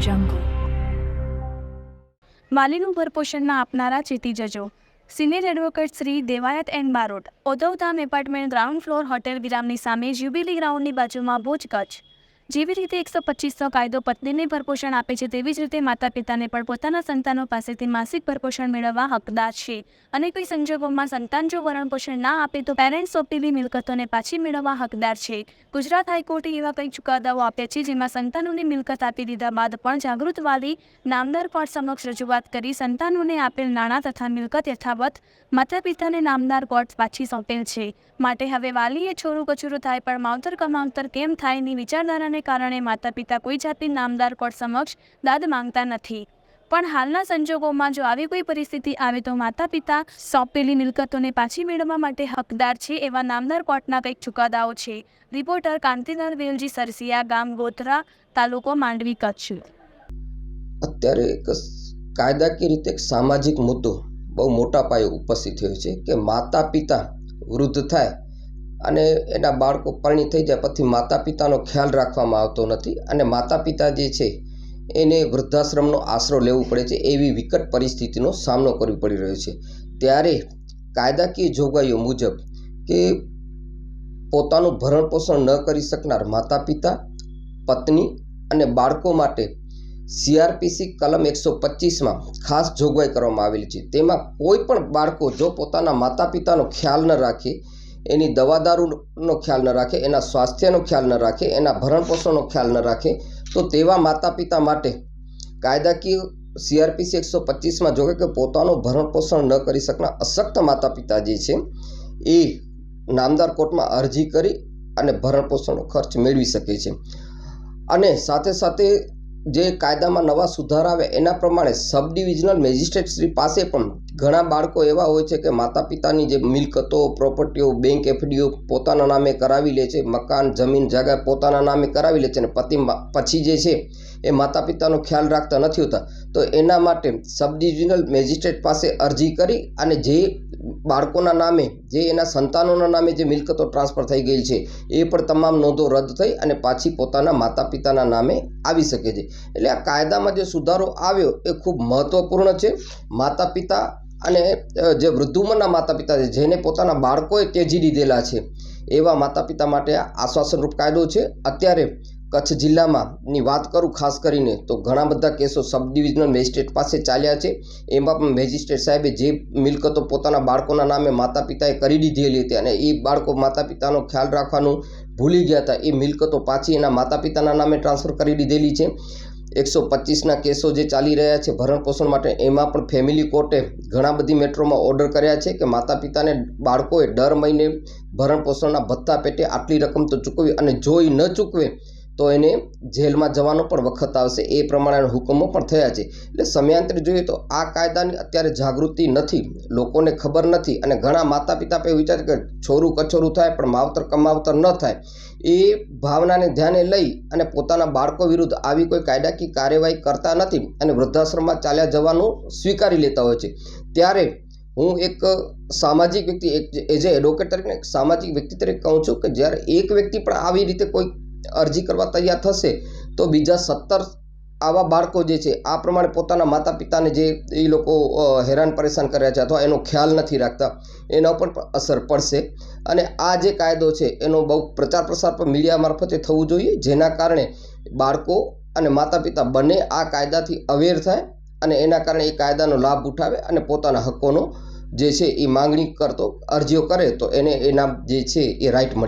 jungle. માલીનું ભરપોષણમાં આપનારા ચેતી જજો senior advocate Shri Devayat and Barot, Odhavdham apartment ground floor hotel વિરામની સામે જ્યુબિલી ગ્રાઉન્ડની બાજુમાં ભુજ કચ્છ જેવી રીતે એકસો પચીસનો કાયદો પત્નીને ભરપોષણ આપે છે, તેવી જ રીતે માતા પિતાને પણ પોતાના સંતાનો પાસેથી માસિક ભરપોષણ મેળવવા હકદાર છે. અને કોઈ સંજોગોમાં સંતાન જો વરણપોષણ ના આપે, તો પેરેન્ટ્સ સોંપેલી મિલકતોને પાછી મેળવવા હકદાર છે. ગુજરાત હાઈકોર્ટે એવા કંઈક ચુકાદાઓ આપ્યા છે, જેમાં સંતાનોની મિલકત આપી દીધા બાદ પણ જાગૃત વાલી નામદાર કોર્ટ સમક્ષ રજૂઆત કરી સંતાનોને આપેલ નાણાં તથા મિલકત યથાવત માતા પિતાને નામદાર કોર્ટ પાછી સોંપેલ છે. માટે હવે વાલીએ છોરું કચોરું થાય, પણ માવતર કમાવતર કેમ થાયની વિચારધારાને કારણે માતા પિતા કોઈ જાતની નામદાર કોર્ટ સમક્ષ દાદ માંગતા નથી. પણ હાલના સંજોગોમાં જો આવી કોઈ પરિસ્થિતિ આવે તો માતા પિતા સોંપેલી મિલકતોને પાછી મેળવવા માટે હકદાર છે એવા નામદાર કોર્ટના કંઈક ચુકાદાઓ છે. રિપોર્ટર કાંતિલાલ વેલજી, સરસિયા ગામ, ગોધરા તાલુકો માંડવી, કચ્છ. અત્યારે એક કાયદાકીય રીતે સામાજિક મુદ્દો બહુ મોટા પાયે ઉપસ્થિત થયો છે કે માતા પિતા વૃદ્ધ થાય અને એના બાળકો પરણી થઈ જાય. પછી માતા પિતાનો ખ્યાલ રાખવામાં આવતો નથી અને માતા પિતા જે છે, એને વૃદ્ધાશ્રમનો આશરો લેવો પડે છે એવી વિકટ પરિસ્થિતિનો સામનો કરવો પડી રહ્યો છે. ત્યારે કાયદાકીય જોગવાઈઓ મુજબ કે પોતાનું ભરણપોષણ ન કરી શકનાર માતા પિતા પત્ની અને બાળકો માટે સીઆરપીસી કલમ એકસો પચીસમાં ખાસ જોગવાઈ કરવામાં આવેલી છે. તેમાં કોઈ પણ બાળકો જો પોતાના માતા પિતાનો ખ્યાલ ન રાખે એની દવાદારૂનો ખ્યાલ ન રાખે, એના સ્વાસ્થ્યનો ખ્યાલ ન રાખે, એના ભરણપોષણનો ખ્યાલ ન રાખે, તો તેવા માતા પિતા માટે કાયદાકીય સીઆરપીસી એકસો પચીસમાં જોકે કે પોતાનું ભરણપોષણ ન કરી શકનાર અશક્ત માતા પિતા જે છે, એ નામદાર કોર્ટમાં અરજી કરી અને ભરણપોષણનો ખર્ચ મેળવી શકે છે. અને સાથે સાથે જે કાયદામાં નવા સુધારા આવે એના પ્રમાણે સબ ડિવિઝનલ મેજિસ્ટ્રેટ શ્રી પાસે પણ ઘણા બાળકો એવા હોય છે કે માતા પિતાની જે મિલકતો પ્રોપર્ટીઓ બેંક એફડીઓ પોતાના નામે કરાવી લે છે, મકાન, જમીન, જાગા પોતાના નામે કરાવી લે છે અને પતિ પછી જે છે એ માતા પિતાનો ખ્યાલ રાખતા નથી હોતા. તો એના માટે સબ મેજિસ્ટ્રેટ પાસે અરજી કરી અને જે બાળકોના નામે, જે એના સંતાનોના નામે જે મિલકતો ટ્રાન્સફર થઈ ગઈ છે, એ પણ તમામ નોંધો રદ થઈ અને પાછી પોતાના માતા પિતાના નામે આવી શકે છે. એટલે આ કાયદામાં જે સુધારો આવ્યો એ ખૂબ મહત્ત્વપૂર્ણ છે. માતા પિતા અને જે વૃદ્ધ ઉંમરના માતા પિતા છે, જેને પોતાના બાળકોએ ત્યજી દીધેલા છે, એવા માતા પિતા માટે આશ્વાસનરૂપ કાયદો છે. અત્યારે કચ્છ જિલ્લામાં ની વાત કરું ખાસ કરીને તો ઘણા બધા કેસો સબ ડિવિઝનલ મેજિસ્ટ્રેટ પાસે ચાલ્યા છે. એમાં પણ મેજિસ્ટ્રેટ સાહેબે જે મિલકતો પોતાના બાળકોના નામે માતા પિતાએ કરી દીધેલી હતી અને એ બાળકો માતા પિતાનો ખ્યાલ રાખવાનું ભૂલી ગયા હતા. એ મિલકતો પાછી એના માતા પિતાના નામે ટ્રાન્સફર કરી દીધેલી છે. એકસો પચીસના કેસો જે ચાલી રહ્યા છે ભરણ પોષણ માટે, એમાં પણ ફેમિલી કોર્ટે ઘણા બધી મેટ્રોમાં ઓર્ડર કર્યા છે કે માતા પિતાને બાળકોએ દર મહિને ભરણ પોષણના ભથ્થા પેટે આટલી રકમ તો ચૂકવી અને જો એ ન ચૂકવે તો એને જેલમાં જવાનો પણ વખત આવશે. એ પ્રમાણેના હુકમો પણ થયા છે. એટલે સમયાંતરે જોઈએ તો આ કાયદાની અત્યારે જાગૃતિ નથી. લોકોને ખબર નથી અને ઘણા માતા પિતા પણ વિચારે કે છોરું કછોરું થાય પણ માવતર કમાવતર ન થાય. એ ભાવનાને ધ્યાને લઈ અને પોતાના બાળકો વિરુદ્ધ આવી કોઈ કાયદાકીય કાર્યવાહી કરતા નથી અને વૃદ્ધાશ્રમમાં ચાલ્યા જવાનું સ્વીકારી લેતા હોય છે. ત્યારે હું એક સામાજિક વ્યક્તિ એઝ એ એડવોકેટ તરીકે સામાજિક વ્યક્તિ તરીકે કહું છું કે જ્યારે એક વ્યક્તિ પણ આવી રીતે કોઈ અરજી કરવા તૈયાર થશે, તો બીજા સત્તર આવા બાળકો જે છે, આ પ્રમાણે પોતાના માતા પિતાને જે એ લોકો હેરાન પરેશાન કર્યા છે અથવા એનો ખ્યાલ નથી રાખતા, એના ઉપર અસર પડશે. અને આ જે કાયદો છે, એનો બહુ પ્રચાર પ્રસાર પણ મીડિયા મારફતે થવું જોઈએ, જેના કારણે બાળકો અને માતા પિતા બંને આ કાયદાથી અવેર થાય અને એના કારણે એ કાયદાનો લાભ ઉઠાવે અને પોતાના હકોનો જે છે એ માંગણી કરતો, અરજીઓ કરે, તો એને એના જે છે, એ રાઈટ મળે.